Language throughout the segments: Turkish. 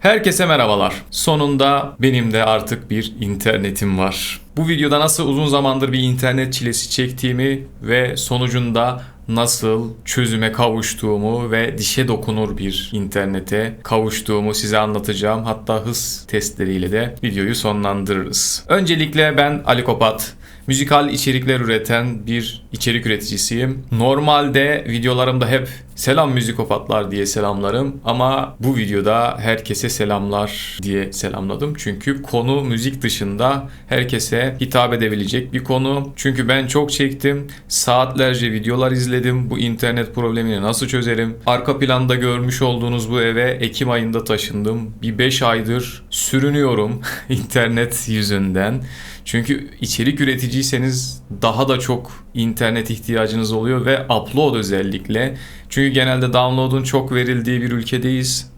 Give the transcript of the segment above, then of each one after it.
Herkese merhabalar. Sonunda benim de artık bir internetim var. Bu videoda nasıl uzun zamandır bir internet çilesi çektiğimi ve sonucunda nasıl çözüme kavuştuğumu ve dişe dokunur bir internete kavuştuğumu size anlatacağım. Hatta hız testleriyle de videoyu sonlandırırız. Öncelikle ben Ali Kopat. Müzikal içerikler üreten bir içerik üreticisiyim. Normalde videolarımda hep selam müzikopatlar diye selamlarım ama bu videoda herkese selamlar diye selamladım. Çünkü konu müzik dışında herkese hitap edebilecek bir konu. Çünkü ben çok çektim. Saatlerce videolar izledim. Bu internet problemini nasıl çözerim? Arka planda görmüş olduğunuz bu eve Ekim ayında taşındım. Bir 5 aydır sürünüyorum internet yüzünden. Çünkü içerik üreticiyseniz daha da çok internet ihtiyacınız oluyor ve upload özellikle. Çünkü genelde download'un çok verildiği bir ülkedeyiz.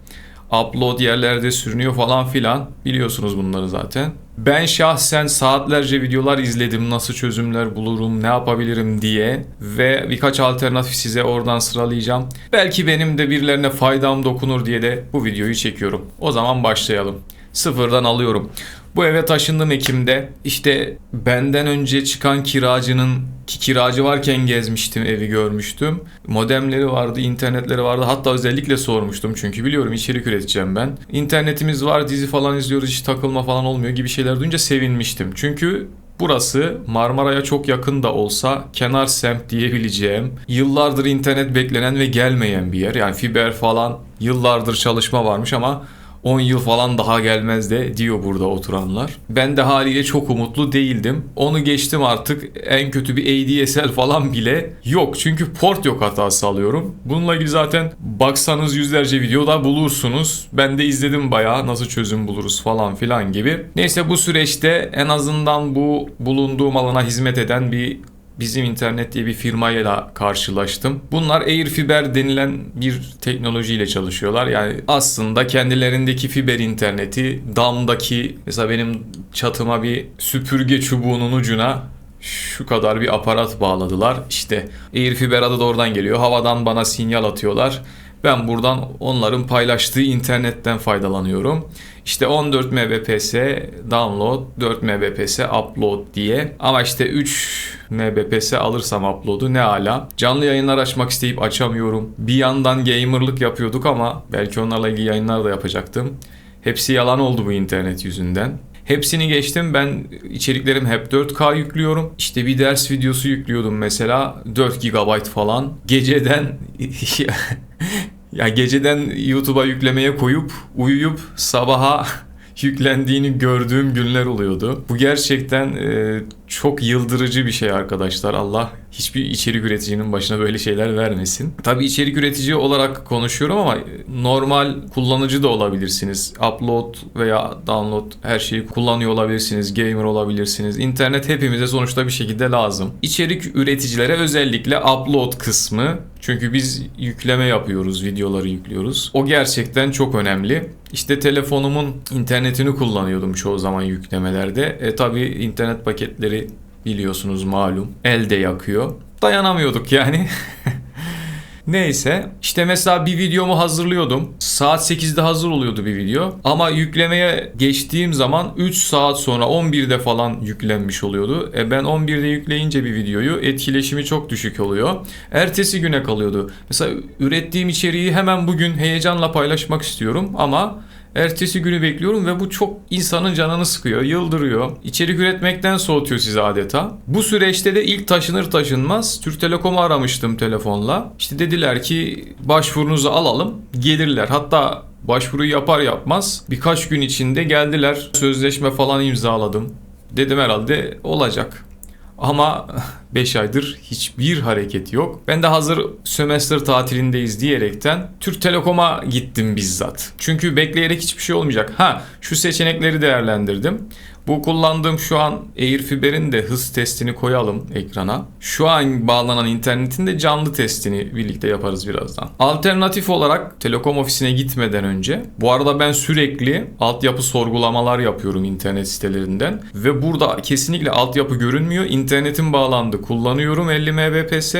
Upload yerlerde sürünüyor falan filan. Biliyorsunuz bunları zaten. Ben şahsen saatlerce videolar izledim nasıl çözümler bulurum, ne yapabilirim diye ve birkaç alternatif size oradan sıralayacağım. Belki benim de birilerine faydam dokunur diye de bu videoyu çekiyorum. O zaman başlayalım. Sıfırdan alıyorum. Bu eve taşındım Ekim'de. İşte benden önce çıkan kiracının ki kiracı varken gezmiştim, evi görmüştüm. Modemleri vardı, internetleri vardı. Hatta özellikle sormuştum çünkü biliyorum içerik üreteceğim ben. İnternetimiz var, dizi falan izliyoruz, hiç takılma falan olmuyor gibi şeyler duyunca sevinmiştim. Çünkü Burası Marmara'ya çok yakın da olsa kenar semt diyebileceğim, yıllardır internet beklenen ve gelmeyen bir yer. Yani fiber falan yıllardır çalışma varmış ama 10 yıl falan daha gelmez de diyor burada oturanlar. Ben de haliyle çok umutlu değildim. Onu geçtim artık en kötü bir ADSL falan bile yok. Çünkü port yok hatası alıyorum. Bununla ilgili zaten baksanız yüzlerce videoda bulursunuz. Ben de izledim bayağı nasıl çözüm buluruz falan filan gibi. Neyse bu süreçte en azından bu bulunduğum alana hizmet eden bir bizim internet diye bir firmayla karşılaştım. Bunlar Airfiber denilen bir teknolojiyle çalışıyorlar. Yani aslında kendilerindeki fiber interneti damdaki mesela benim çatıma bir süpürge çubuğunun ucuna şu kadar bir aparat bağladılar. İşte Airfiber adı da oradan geliyor. Havadan bana sinyal atıyorlar. Ben buradan onların paylaştığı internetten faydalanıyorum. İşte 14 Mbps download, 4 Mbps upload diye. Ama işte 3 Mbps alırsam upload'u ne ala. Canlı yayınlar açmak isteyip açamıyorum. Bir yandan gamerlık yapıyorduk ama belki onlarla ilgili yayınlar da yapacaktım. Hepsi yalan oldu bu internet yüzünden. Hepsini geçtim. Ben içeriklerim hep 4K yüklüyorum. İşte bir ders videosu yüklüyordum mesela 4 GB falan. Geceden ya geceden YouTube'a yüklemeye koyup uyuyup sabaha yüklendiğini gördüğüm günler oluyordu. Bu gerçekten e, çok yıldırıcı bir şey arkadaşlar. Allah hiçbir içerik üreticinin başına böyle şeyler vermesin. Tabii içerik üretici olarak konuşuyorum ama normal kullanıcı da olabilirsiniz. Upload veya download her şeyi kullanıyor olabilirsiniz. Gamer olabilirsiniz. İnternet hepimize sonuçta bir şekilde lazım. İçerik üreticilere özellikle upload kısmı çünkü biz yükleme yapıyoruz, videoları yüklüyoruz. O gerçekten çok önemli. İşte telefonumun internetini kullanıyordum çoğu zaman yüklemelerde. E tabi internet paketleri biliyorsunuz malum elde yakıyor. Dayanamıyorduk yani. Neyse işte mesela bir videomu hazırlıyordum. Saat 8'de hazır oluyordu bir video. Ama yüklemeye geçtiğim zaman 3 saat sonra 11'de falan yüklenmiş oluyordu. E ben 11'de yükleyince bir videoyu etkileşimi çok düşük oluyor. Ertesi güne kalıyordu. Mesela ürettiğim içeriği hemen bugün heyecanla paylaşmak istiyorum ama Ertesi günü bekliyorum ve bu çok insanın canını sıkıyor, yıldırıyor. İçerik üretmekten soğutuyor sizi adeta. Bu süreçte de ilk taşınır taşınmaz Türk Telekom'u aramıştım telefonla. İşte dediler ki başvurunuzu alalım, gelirler. Hatta başvuru yapar yapmaz birkaç gün içinde geldiler. Sözleşme falan imzaladım. Dedim herhalde olacak. Ama 5 aydır hiçbir hareket yok. Ben de hazır sömestr tatilindeyiz diyerekten Türk Telekom'a gittim bizzat. Çünkü bekleyerek hiçbir şey olmayacak. Ha şu seçenekleri değerlendirdim. Bu kullandığım şu an Airfiber'in de hız testini koyalım ekrana. Şu an bağlanan internetin de canlı testini birlikte yaparız birazdan. Alternatif olarak Telekom ofisine gitmeden önce bu arada ben sürekli altyapı sorgulamalar yapıyorum internet sitelerinden ve burada kesinlikle altyapı görünmüyor. İnternetin bağlandı kullanıyorum 50 Mbps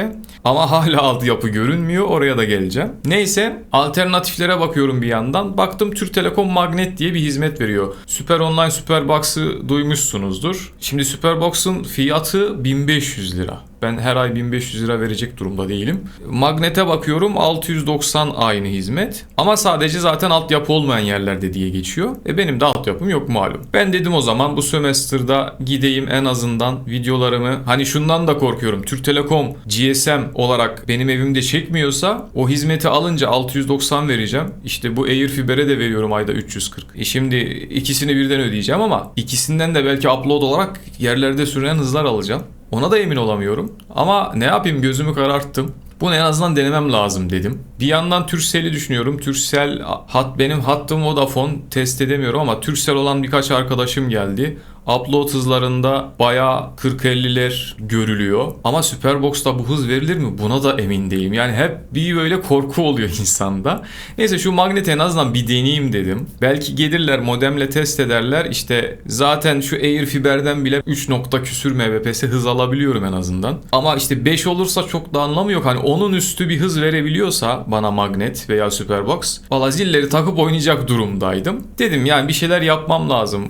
ama hala altyapı görünmüyor oraya da geleceğim. Neyse alternatiflere bakıyorum bir yandan. Baktım Türk Telekom Magnet diye bir hizmet veriyor. Süper Online Superbox'ı duymuşsunuzdur. Şimdi Superbox'un fiyatı 1500 lira. Ben her ay 1500 lira verecek durumda değilim. Magnete bakıyorum 690 aynı hizmet. Ama sadece zaten altyapı olmayan yerlerde diye geçiyor. E benim de altyapım yok malum. Ben dedim o zaman bu sömestrda gideyim en azından videolarımı. Hani şundan da korkuyorum. Türk Telekom GSM olarak benim evimde çekmiyorsa o hizmeti alınca 690 vereceğim. İşte bu Airfiber'e de veriyorum ayda 340. E şimdi ikisini birden ödeyeceğim ama ikisinden de belki upload olarak yerlerde sürünen hızlar alacağım. Ona da emin olamıyorum. Ama ne yapayım gözümü kararttım. Bunu en azından denemem lazım dedim. Bir yandan Turkcell'i düşünüyorum. Turkcell hat benim hattım Vodafone test edemiyorum ama Turkcell olan birkaç arkadaşım geldi. Upload hızlarında bayağı 40-50'ler görülüyor. Ama Superbox'ta bu hız verilir mi? Buna da emin değilim. Yani hep bir böyle korku oluyor insanda. Neyse şu magneti en azından bir deneyeyim dedim. Belki gelirler modemle test ederler. İşte zaten şu Airfiber'den bile 3 nokta küsür Mbps hız alabiliyorum en azından. Ama işte 5 olursa çok da anlamı yok. Hani onun üstü bir hız verebiliyorsa bana magnet veya Superbox. Valla zilleri takıp oynayacak durumdaydım. Dedim yani bir şeyler yapmam lazım.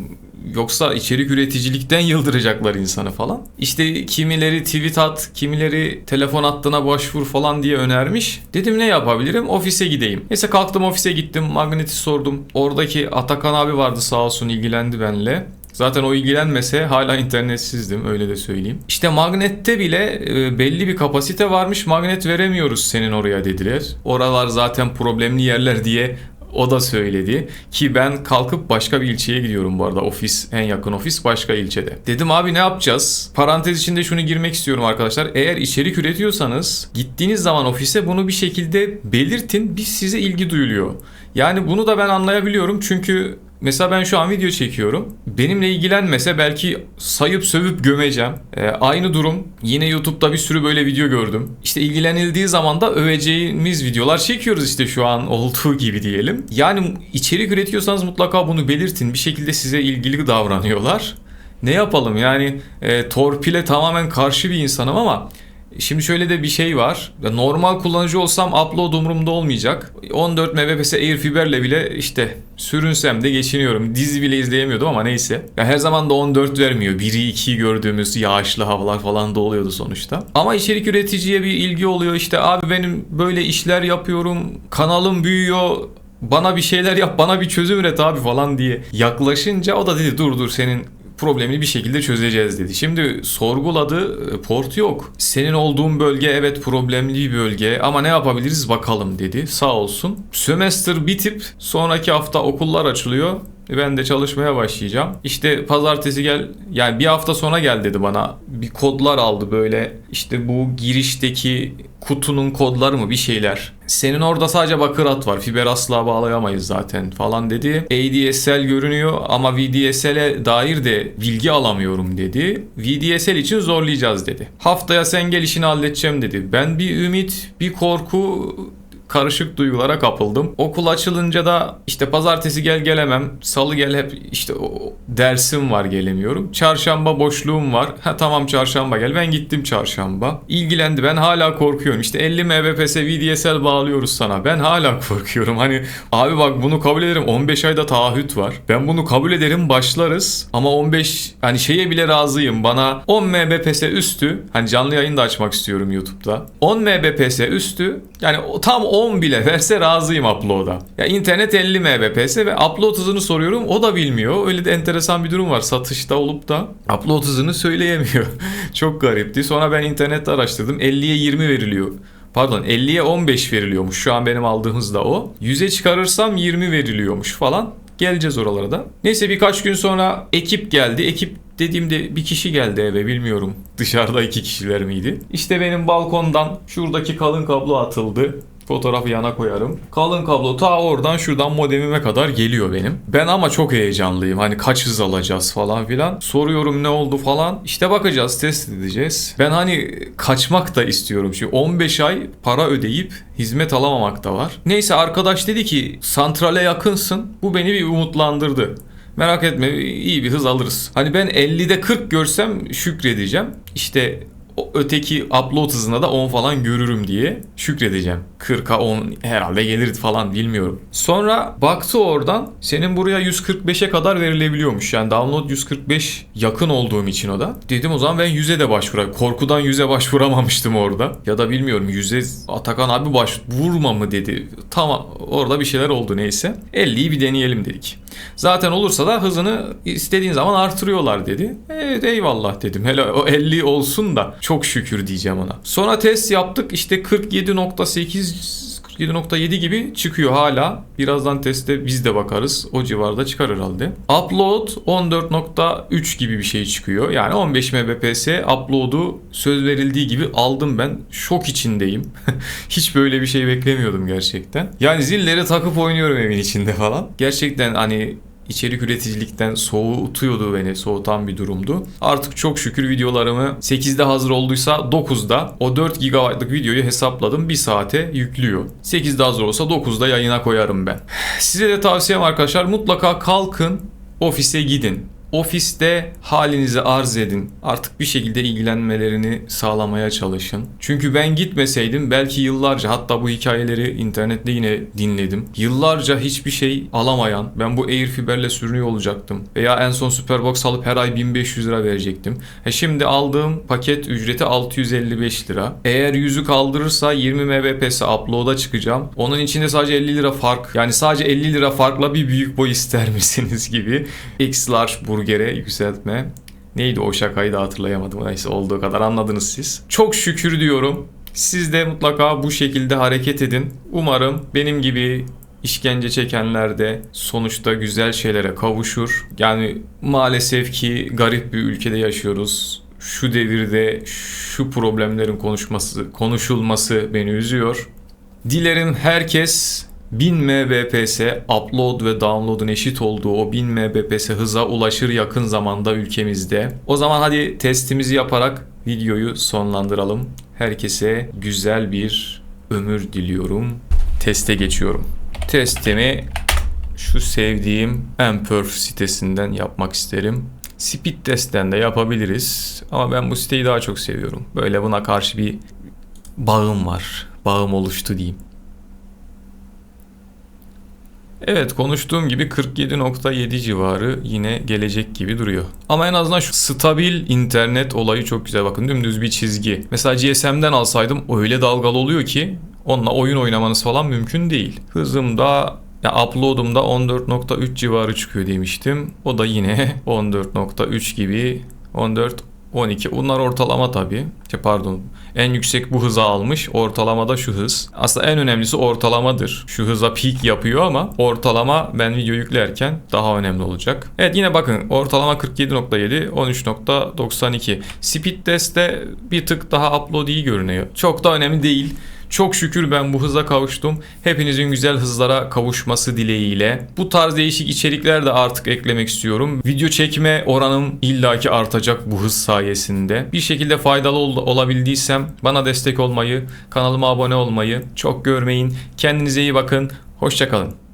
Yoksa içerik üreticilikten yıldıracaklar insanı falan. İşte kimileri tweet at, kimileri telefon hattına başvur falan diye önermiş. Dedim ne yapabilirim? Ofise gideyim. Neyse kalktım ofise gittim. Magnet'i sordum. Oradaki Atakan abi vardı sağ olsun ilgilendi benimle. Zaten o ilgilenmese hala internetsizdim öyle de söyleyeyim. İşte magnette bile e, belli bir kapasite varmış magnet veremiyoruz senin oraya dediler. Oralar zaten problemli yerler diye o da söyledi ki ben kalkıp başka bir ilçeye gidiyorum bu arada. Ofis en yakın ofis başka ilçede. Dedim abi ne yapacağız? Parantez içinde şunu girmek istiyorum arkadaşlar. Eğer içerik üretiyorsanız gittiğiniz zaman ofise bunu bir şekilde belirtin. Biz size ilgi duyuluyor. Yani bunu da ben anlayabiliyorum çünkü Mesela ben şu an video çekiyorum. Benimle ilgilenmese belki sayıp sövüp gömeceğim. Ee, aynı durum yine YouTube'da bir sürü böyle video gördüm. İşte ilgilenildiği zaman da öveceğimiz videolar çekiyoruz işte şu an olduğu gibi diyelim. Yani içerik üretiyorsanız mutlaka bunu belirtin. Bir şekilde size ilgili davranıyorlar. Ne yapalım yani e, torpile tamamen karşı bir insanım ama Şimdi şöyle de bir şey var. Normal kullanıcı olsam upload umurumda olmayacak. 14 Mbps Airfiber'le bile işte sürünsem de geçiniyorum. Dizi bile izleyemiyordum ama neyse. Ya her zaman da 14 vermiyor. 1'i 2'yi gördüğümüz yağışlı havalar falan da oluyordu sonuçta. Ama içerik üreticiye bir ilgi oluyor. İşte abi benim böyle işler yapıyorum. Kanalım büyüyor bana bir şeyler yap bana bir çözüm üret abi falan diye yaklaşınca o da dedi dur dur senin problemini bir şekilde çözeceğiz dedi. Şimdi sorguladı e, port yok. Senin olduğun bölge evet problemli bir bölge ama ne yapabiliriz bakalım dedi. Sağ olsun. Sömestr bitip sonraki hafta okullar açılıyor. Ben de çalışmaya başlayacağım. İşte pazartesi gel yani bir hafta sonra gel dedi bana. Bir kodlar aldı böyle işte bu girişteki kutunun kodları mı bir şeyler. Senin orada sadece bakır hat var. Fiber asla bağlayamayız zaten falan dedi. ADSL görünüyor ama VDSL'e dair de bilgi alamıyorum dedi. VDSL için zorlayacağız dedi. Haftaya sen gel işini halledeceğim dedi. Ben bir ümit, bir korku karışık duygulara kapıldım. Okul açılınca da işte pazartesi gel gelemem. Salı gel hep işte o dersim var gelemiyorum. Çarşamba boşluğum var. Ha tamam çarşamba gel. Ben gittim çarşamba. İlgilendi. Ben hala korkuyorum. İşte 50 Mbps VDSL bağlıyoruz sana. Ben hala korkuyorum. Hani abi bak bunu kabul ederim. 15 ayda taahhüt var. Ben bunu kabul ederim başlarız. Ama 15 hani şeye bile razıyım. Bana 10 Mbps üstü hani canlı yayın da açmak istiyorum YouTube'da. 10 Mbps üstü yani tam 10 bile verse razıyım upload'a. Ya internet 50 Mbps ve upload hızını soruyorum o da bilmiyor. Öyle de enteresan bir durum var satışta olup da upload hızını söyleyemiyor. Çok garipti. Sonra ben internette araştırdım. 50'ye 20 veriliyor. Pardon 50'ye 15 veriliyormuş. Şu an benim aldığım hız da o. 100'e çıkarırsam 20 veriliyormuş falan. Geleceğiz oralara da. Neyse birkaç gün sonra ekip geldi. Ekip dediğimde bir kişi geldi eve bilmiyorum. Dışarıda iki kişiler miydi? İşte benim balkondan şuradaki kalın kablo atıldı. Fotoğrafı yana koyarım. Kalın kablo ta oradan şuradan modemime kadar geliyor benim. Ben ama çok heyecanlıyım. Hani kaç hız alacağız falan filan. Soruyorum ne oldu falan. İşte bakacağız, test edeceğiz. Ben hani kaçmak da istiyorum. Şimdi 15 ay para ödeyip hizmet alamamak da var. Neyse arkadaş dedi ki santrale yakınsın. Bu beni bir umutlandırdı. Merak etme iyi bir hız alırız. Hani ben 50'de 40 görsem şükredeceğim. İşte öteki upload hızına da 10 falan görürüm diye şükredeceğim. 40'a 10 herhalde gelir falan bilmiyorum. Sonra baktı oradan senin buraya 145'e kadar verilebiliyormuş. Yani download 145 yakın olduğum için o da. Dedim o zaman ben 100'e de başvurayım. Korkudan 100'e başvuramamıştım orada. Ya da bilmiyorum 100'e Atakan abi baş vurma mı dedi. Tamam orada bir şeyler oldu neyse. 50'yi bir deneyelim dedik. Zaten olursa da hızını istediğin zaman artırıyorlar dedi. Evet eyvallah dedim. Hele o 50 olsun da çok şükür diyeceğim ona. Sonra test yaptık işte 47.8 47.7 gibi çıkıyor hala. Birazdan testte biz de bakarız. O civarda çıkar herhalde. Upload 14.3 gibi bir şey çıkıyor. Yani 15 Mbps upload'u söz verildiği gibi aldım ben. Şok içindeyim. Hiç böyle bir şey beklemiyordum gerçekten. Yani zilleri takıp oynuyorum evin içinde falan. Gerçekten hani içerik üreticilikten soğutuyordu beni, soğutan bir durumdu. Artık çok şükür videolarımı 8'de hazır olduysa 9'da o 4 GB'lık videoyu hesapladım 1 saate yüklüyor. 8'de hazır olsa 9'da yayına koyarım ben. Size de tavsiyem arkadaşlar mutlaka kalkın ofise gidin. Ofiste halinizi arz edin. Artık bir şekilde ilgilenmelerini sağlamaya çalışın. Çünkü ben gitmeseydim belki yıllarca hatta bu hikayeleri internette yine dinledim. Yıllarca hiçbir şey alamayan ben bu Air fiberle sürünüyor olacaktım. Veya en son Superbox alıp her ay 1500 lira verecektim. E şimdi aldığım paket ücreti 655 lira. Eğer yüzü kaldırırsa 20 Mbps upload'a çıkacağım. Onun içinde sadece 50 lira fark. Yani sadece 50 lira farkla bir büyük boy ister misiniz gibi. X large burgere yükseltme. Neydi o şakayı da hatırlayamadım. Neyse olduğu kadar anladınız siz. Çok şükür diyorum. Siz de mutlaka bu şekilde hareket edin. Umarım benim gibi işkence çekenler de sonuçta güzel şeylere kavuşur. Yani maalesef ki garip bir ülkede yaşıyoruz. Şu devirde şu problemlerin konuşması, konuşulması beni üzüyor. Dilerim herkes 1000 Mbps upload ve download'un eşit olduğu o 1000 Mbps hıza ulaşır yakın zamanda ülkemizde. O zaman hadi testimizi yaparak videoyu sonlandıralım. Herkese güzel bir ömür diliyorum. Teste geçiyorum. Testimi şu sevdiğim Amperf sitesinden yapmak isterim. Speed testten de yapabiliriz. Ama ben bu siteyi daha çok seviyorum. Böyle buna karşı bir bağım var. Bağım oluştu diyeyim. Evet konuştuğum gibi 47.7 civarı yine gelecek gibi duruyor. Ama en azından şu stabil internet olayı çok güzel. Bakın dümdüz bir çizgi. Mesela GSM'den alsaydım öyle dalgalı oluyor ki onunla oyun oynamanız falan mümkün değil. Hızım da ya upload'um da 14.3 civarı çıkıyor demiştim. O da yine 14.3 gibi 14 12. Bunlar ortalama tabii. Şey, Pardon. En yüksek bu hıza almış. Ortalamada şu hız. Aslında en önemlisi ortalamadır. Şu hıza peak yapıyor ama ortalama ben video yüklerken daha önemli olacak. Evet yine bakın ortalama 47.7 13.92. Speed test'te bir tık daha upload iyi görünüyor. Çok da önemli değil. Çok şükür ben bu hıza kavuştum. Hepinizin güzel hızlara kavuşması dileğiyle. Bu tarz değişik içerikler de artık eklemek istiyorum. Video çekme oranım illaki artacak bu hız sayesinde. Bir şekilde faydalı ol- olabildiysem bana destek olmayı, kanalıma abone olmayı çok görmeyin. Kendinize iyi bakın. Hoşçakalın.